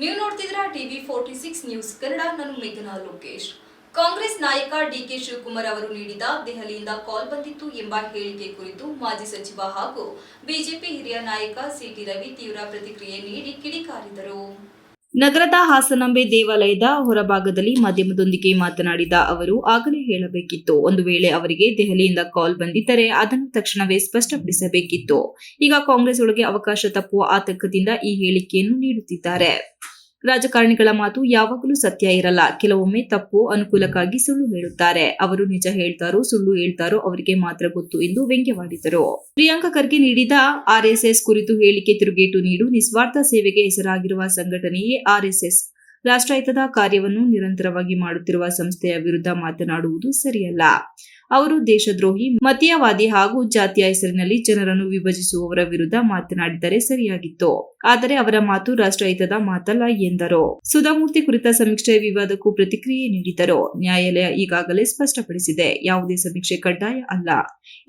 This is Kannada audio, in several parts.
ನೀವು ನೋಡ್ತಿದ್ರ TV forty six news Kannada, ನಾನು ಮೇಘನಾ ಲೋಕೇಶ್. ಕಾಂಗ್ರೆಸ್ ನಾಯಕ ಡಿಕೆ ಶಿವಕುಮಾರ್ ಅವರು ನೀಡಿದ ದೆಹಲಿಯಿಂದ ಕಾಲ್ ಬಂದಿತ್ತು ಎಂಬ ಹೇಳಿಕೆ ಕುರಿತು ಮಾಜಿ ಸಚಿವ ಹಾಗೂ ಬಿಜೆಪಿ ಹಿರಿಯ ನಾಯಕ ಸಿಟಿ ರವಿ ತೀವ್ರ ಪ್ರತಿಕ್ರಿಯೆ ನೀಡಿ ಕಿಡಿಕಾರಿದರು. ನಗರದ ಹಾಸನಾಂಬೆ ದೇವಾಲಯದ ಹೊರಭಾಗದಲ್ಲಿ ಮಾಧ್ಯಮದೊಂದಿಗೆ ಮಾತನಾಡಿದ ಅವರು, ಆಗಲೇ ಹೇಳಬೇಕಿತ್ತು. ಒಂದು ವೇಳೆ ಅವರಿಗೆ ದೆಹಲಿಯಿಂದ ಕಾಲ್ ಬಂದಿದ್ದರೆ ಅದನ್ನು ತಕ್ಷಣವೇ ಸ್ಪಷ್ಟಪಡಿಸಬೇಕಿತ್ತು. ಈಗ ಕಾಂಗ್ರೆಸ್ ಒಳಗೆ ಅವಕಾಶ ತಪ್ಪುವ ಆತಂಕದಿಂದ ಈ ಹೇಳಿಕೆಯನ್ನು ನೀಡುತ್ತಿದ್ದಾರೆ. ರಾಜಕಾರಣಿಗಳ ಮಾತು ಯಾವಾಗಲೂ ಸತ್ಯ ಇರಲ್ಲ. ಕೆಲವೊಮ್ಮೆ ತಪ್ಪು ಅನುಕೂಲಕ್ಕಾಗಿ ಸುಳ್ಳು ಹೇಳುತ್ತಾರೆ. ಅವರು ನಿಜ ಹೇಳ್ತಾರೋ, ಸುಳ್ಳು ಹೇಳ್ತಾರೋ ಅವರಿಗೆ ಮಾತ್ರ ಗೊತ್ತು ಎಂದು ವ್ಯಂಗ್ಯವಾಡಿದರು ಪ್ರಿಯಾಂಕಾ ಖರ್ಗೆ ನೀಡಿದ ಆರ್ಎಸ್ಎಸ್ ಕುರಿತು ಹೇಳಿಕೆ ತಿರುಗೇಟು ನೀಡು ನಿಸ್ವಾರ್ಥ ಸೇವೆಗೆ ಹೆಸರಾಗಿರುವ ಸಂಘಟನೆಯೇ ಆರ್ಎಸ್ಎಸ್ ರಾಷ್ಟ್ರಹಿತದ ಕಾರ್ಯವನ್ನು ನಿರಂತರವಾಗಿ ಮಾಡುತ್ತಿರುವ ಸಂಸ್ಥೆಯ ವಿರುದ್ಧ ಮಾತನಾಡುವುದು ಸರಿಯಲ್ಲ. ಅವರು ದೇಶದ್ರೋಹಿ, ಮತೀಯವಾದಿ ಹಾಗೂ ಜಾತಿಯ ಹೆಸರಿನಲ್ಲಿ ಜನರನ್ನು ವಿಭಜಿಸುವವರ ವಿರುದ್ಧ ಮಾತನಾಡಿದರೆ ಸರಿಯಾಗಿತ್ತು. ಆದರೆ ಅವರ ಮಾತು ರಾಷ್ಟ್ರಹಿತದ ಮಾತಲ್ಲ ಎಂದರು. ಸುಧಾಮೂರ್ತಿ ಕುರಿತ ಸಮೀಕ್ಷೆ ವಿವಾದಕ್ಕೂ ಪ್ರತಿಕ್ರಿಯೆ ನೀಡಿದರು ನ್ಯಾಯಾಲಯ ಈಗಾಗಲೇ ಸ್ಪಷ್ಟಪಡಿಸಿದೆ, ಯಾವುದೇ ಸಮೀಕ್ಷೆ ಕಡ್ಡಾಯ ಅಲ್ಲ.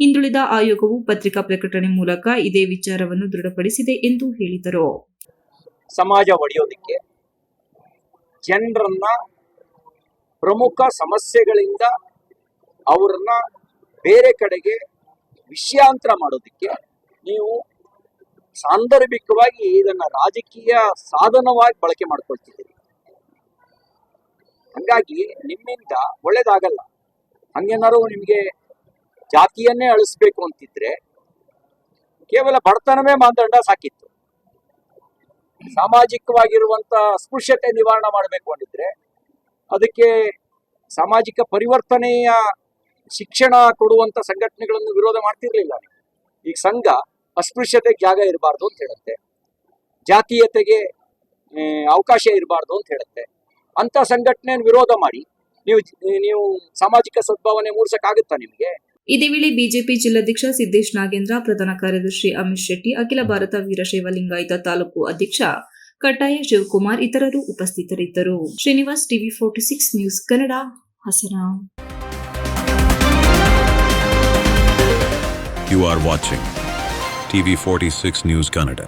ಹಿಂದುಳಿದ ಆಯೋಗವು ಪತ್ರಿಕಾ ಪ್ರಕಟಣೆ ಮೂಲಕ ಇದೇ ವಿಚಾರವನ್ನು ದೃಢಪಡಿಸಿದೆ ಎಂದು ಹೇಳಿದರು. ಸಮಾಜ ಒಡೆಯೋದಕ್ಕೆ ಜನರನ್ನ ಪ್ರಮುಖ ಸಮಸ್ಯೆಗಳಿಂದ ಅವ್ರನ್ನ ಬೇರೆ ಕಡೆಗೆ ವಿಷಯಾಂತರ ಮಾಡೋದಕ್ಕೆ ನೀವು ಸಾಂದರ್ಭಿಕವಾಗಿ ಇದನ್ನ ರಾಜಕೀಯ ಸಾಧನವಾಗಿ ಬಳಕೆ ಮಾಡ್ಕೊಳ್ತಿದ್ದೀರಿ. ಹಂಗಾಗಿ ನಿಮ್ಮಿಂದ ಒಳ್ಳೇದಾಗಲ್ಲ. ಹಂಗೇನಾರು ನಿಮಗೆ ಜಾತಿಯನ್ನೇ ಅಳಿಸ್ಬೇಕು ಅಂತಿದ್ರೆ ಕೇವಲ ಬಡತನವೇ ಮಾನದಂಡ ಸಾಕಿತ್ತು. ಸಾಮಾಜಿಕವಾಗಿರುವಂತ ಅಸ್ಪೃಶ್ಯತೆ ನಿವಾರಣೆ ಮಾಡಬೇಕು ಅಂದಿದ್ರೆ, ಅದಕ್ಕೆ ಸಾಮಾಜಿಕ ಪರಿವರ್ತನೆಯ ಶಿಕ್ಷಣ ಕೊಡುವಂತ ಸಂಘಟನೆಗಳನ್ನು ವಿರೋಧ ಮಾಡ್ತಿರ್ಲಿಲ್ಲ. ಈ ಸಂಘ ಅಸ್ಪೃಶ್ಯತೆಗೆ ಜಾಗ ಇರಬಾರ್ದು ಅಂತ ಹೇಳುತ್ತೆ. ಜಾತೀಯತೆಗೆ ಅವಕಾಶ ಇರಬಾರ್ದು ಅಂತ ಹೇಳುತ್ತೆ. ಅಂತ ಸಂಘಟನೆಯನ್ನು ವಿರೋಧ ಮಾಡಿ, ನೀವು ನೀವು ಸಾಮಾಜಿಕ ಸದ್ಭಾವನೆ ಮೂಡ್ಸಕ್ಕಾಗುತ್ತಾ ನಿಮ್ಗೆ? ಇದೇ ವೇಳೆ ಬಿಜೆಪಿ ಜಿಲ್ಲಾಧ್ಯಕ್ಷ ಸಿದ್ದೇಶ್ ನಾಗೇಂದ್ರ, ಪ್ರಧಾನ ಕಾರ್ಯದರ್ಶಿ ಅಮಿತ್ ಶೆಟ್ಟಿ, ಅಖಿಲ ಭಾರತ ವೀರಶೈವ ಲಿಂಗಾಯತ ತಾಲೂಕು ಅಧ್ಯಕ್ಷ ಕಟ್ಟಾಯ ಶಿವಕುಮಾರ್ ಇತರರು ಉಪಸ್ಥಿತರಿದ್ದರು Srinivas TV forty six news Kannada, Hassan You are watching TV46 News Canada.